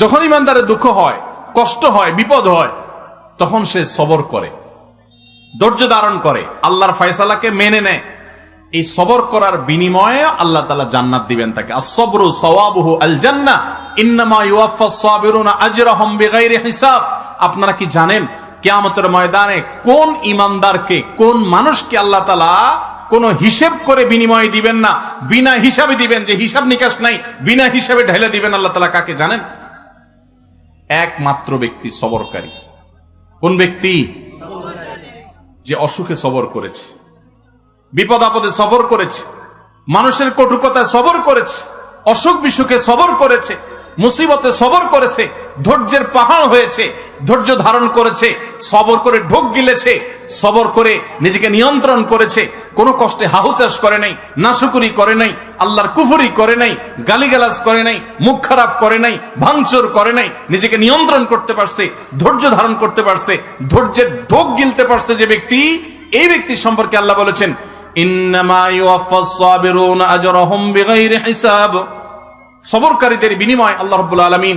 যখন ইমানদারের দুঃখ হয়, কষ্ট হয়, বিপদ হয়, তখন সে সবর করে, ধৈর্য ধারণ করে, আল্লাহর ফয়সালাকে মেনে নেয়। এই সবর করার বিনিময়ে আল্লাহ তাআলা জান্নাত দিবেন তাকে। আসবরু সওয়াবুহু আল জান্নাহ ইন্নামা ইউয়াফাস সাবিরুনা আজরাহুম বিগাইরি হিসাব। আপনারা কি জানেন, কিয়ামতের ময়দানে কোন ইমানদারকে, কোন মানুষকে আল্লাহ তাআলা কোন হিসেব করে বিনিময় দিবেন না, বিনা হিসাবে দিবেন যে হিসাব নিকাশ নাই, বিনা হিসাবে ঢেলে দিবেন আল্লাহ তাআলা কাকে জানেন? একমাত্র ব্যক্তি সবরকারী। কোন ব্যক্তি? যে অসুখে সবর করেছে, বিপদ আপদে সবর করেছে, মানুষের কটুকতায় সবর করেছে অসুখ বিসুখে সবর করেছে, মুসিবতে সবর করেছে ধৈর্যের পাহাড় হয়েছে, ধৈর্য ধারণ করেছে, সবর করে ঢোক গিলেছে, সবর করে নিজেকে নিয়ন্ত্রণ করেছে, কোনো কষ্টে হাহুতাস করে নাই, নাশুকুরি করে নাই, আল্লাহর কুফুরি করে নাই, গালিগালাজ করে নাই, মুখ খারাপ করে নাই, ভাঙচুর করে নাই, নিজেকে নিয়ন্ত্রণ করতে পারছে, ধৈর্য ধারণ করতে পারছে, ধৈর্যের ঢোক গিলতে পারছে যে ব্যক্তি, এই ব্যক্তি সম্পর্কে আল্লাহ বলেছেন সবরকারীদের বিনিময় আল্লাহ রাব্বুল আলামিন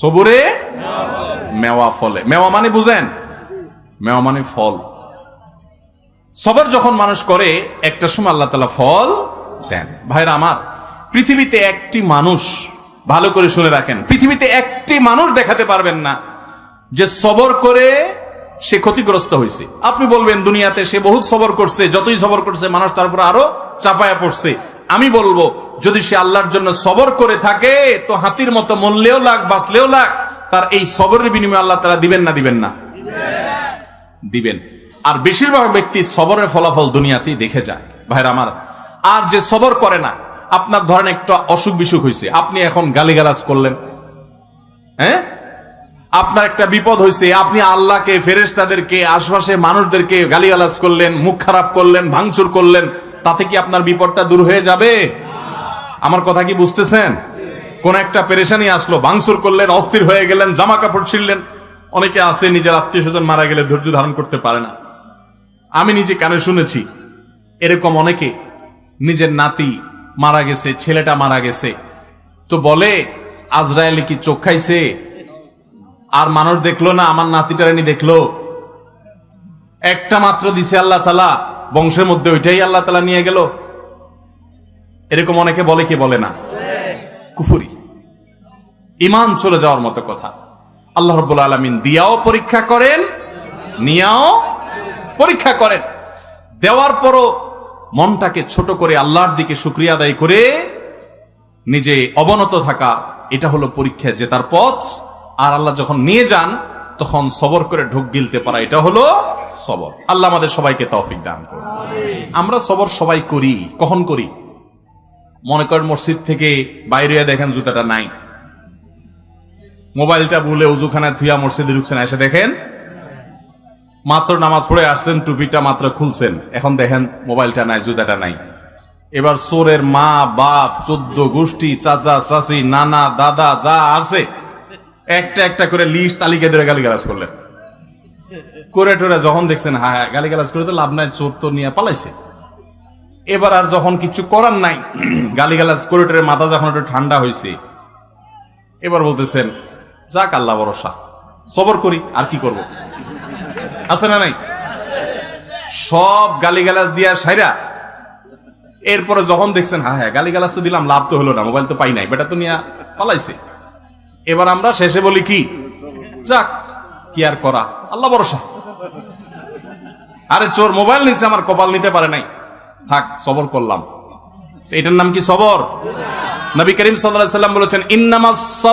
সবুরে? মেওয়া ফলে। মেওয়া মানে বুঝেন? মেওয়া মানে ফল। সবর যখন মানুষ করে, একটা সময় আল্লাহ তালা ফল দেন। ভাইরা আমার, পৃথিবীতে একটি মানুষ ভালো করে শুনে রাখেন, পৃথিবীতে একটি মানুষ দেখাতে পারবেন না যে সবর করে সে ক্ষতিগ্রস্ত হয়েছে আপনি বলবেন, দুনিয়াতে সে বহুত সবর করছে, যতই সবর করছে, মানুষ তার উপর আরও চাপায়া পড়ছে। আমি বলব, যদি সে আল্লাহর জন্য সবর করে থাকে, তো হাতির মতো মরলেও লাগ, বাঁচলেও লাগ, তার এই সবরের বিনিময়ে আল্লাহ তারা দিবেন না দিবেন না? দিবেন। আর বেশিরভাগ ব্যক্তি সবরের ফলাফল দুনিয়াতেই দেখে যায়। ভাইরা আমার, আর যে সবর করে না, আপনার ধরেন একটা অসুখ বিসুখ হয়েছে আপনি এখন গালিগালাজ করলেন। হ্যাঁ? আপনার একটা বিপদ হয়েছে আপনি আল্লাহকে, ফেরেশতাদেরকে আশপাশে মানুষদেরকে গালিগালাজ করলেন, মুখ খারাপ করলেন, ভাঙচুর করলেন তাতে কি আপনার বিপদটা দূর হয়ে যাবে? আমার কথা কি বুঝতেছেন? কোন একটা পেরেশানি আসলো বাংসুর করলেন, অস্থির হয়ে গেলেন জামা কাপড় ছিঁড়লেন। অনেকে আছে, নিজের আত্মীয় স্বজন মারা গেলে ধৈর্য ধারণ করতে পারে না। আমি নিজে কানে শুনেছি? এরকম অনেকে, নিজের নাতি মারা গেছে, ছেলেটা মারা গেছে। তো বলে আজরায়েলি কি চোখ খাইছে? আর মানুষ দেখল না, আমার নাতিটারানি দেখল? একটা মাত্র দিছে আল্লাহ তালা বংশের মধ্যে ওইটাই আল্লাহ তালা নিয়ে গেল? এরকম অনেকে বলে কি বলে না? কুফুরি। ইমান চলে যাওয়ার মতো কথা। আল্লাহ রব্বুল আলমিন দিয়াও পরীক্ষা করেন, নিয়াও পরীক্ষা করেন। দেওয়ার পরও মনটাকে ছোট করে আল্লাহর দিকে শুক্রিয়া আদায় করে নিজে অবনত থাকা, এটা হলো পরীক্ষা জেতার পথ। আর আল্লাহ যখন নিয়ে যান তখন সবর করে ঢোক গিলতে পারা, এটা হলো সবর। আল্লাহ আমাদের সবাইকে তৌফিক দান করুন। আমরা সবর সবাই করি, কখন করি? মনে করেন মসজিদ থেকে বাইরে দেখেন জুতাটা নাই। মোবাইলটা ভুলে উজুখানায় থুয়া মসজিদে ঢুকছেন, এসে দেখেন মাত্র নামাজ পড়ে আসছেন, টুপিটা মাত্র খুলছেন। এখন দেখেন মোবাইলটা নাই, জুতাটা নাই। এবার সোরের মা, বাপ, চোদ্দ গোষ্ঠী, চাচা, চাচি, নানা, দাদা, যা আছে একটা একটা করে লিস্ট তালিকা ধরে গালিগালাজ করলেন। করে টোরে যখন দেখছেন হ্যাঁ হ্যাঁ গালিগালাজ করে তো লাভ নাই, চোর তো নিয়ে পালাইছে। এবার আর যখন কিছু করার নাই, গালিগালাজ করে মাথা যখন একটু ঠান্ডা হয়েছে এবার বলতেছেন, যাক, আল্লাহ ভরসা, সবর করি, আর কি করব? আছে না নাই? সব গালিগালাজ দিয়া সাইরা, এরপরে যখন দেখছেন হ্যাঁ হ্যাঁ গালিগালাজ তো দিলাম, লাভ তো হলো না, মোবাইল তো পাই নাই, বেটা তো নিয়ে পালাইছে। এবার আমরা শেষে বলি কি? যাক, কি আর করা? আল্লাহ ভরসা। আরে চোর, মোবাইল নিছে, আমার কপাল নিতে পারে নাই। থাক, সবর করলাম। এটার নাম কি সবর? নবী করিম সাল্লাম বলেছেন, ইন্নামাস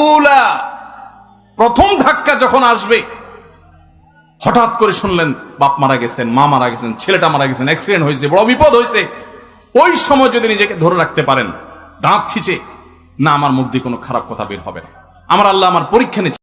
উলা। প্রথম ধাক্কা যখন আসবে, হঠাৎ করে শুনলেন, বাপ মারা গেছেন, মা মারা গেছেন, ছেলেটা মারা গেছেন অ্যাক্সিডেন্ট হয়েছে, বড় বিপদ হয়েছে। ওই সময় যদি নিজেকে ধরে রাখতে পারেন, দাঁত খিচে না, আমার মুখ দিয়ে কোনো খারাপ কথা বের হবে না। আমার আল্লাহ আমার পরীক্ষা নিচ্ছে।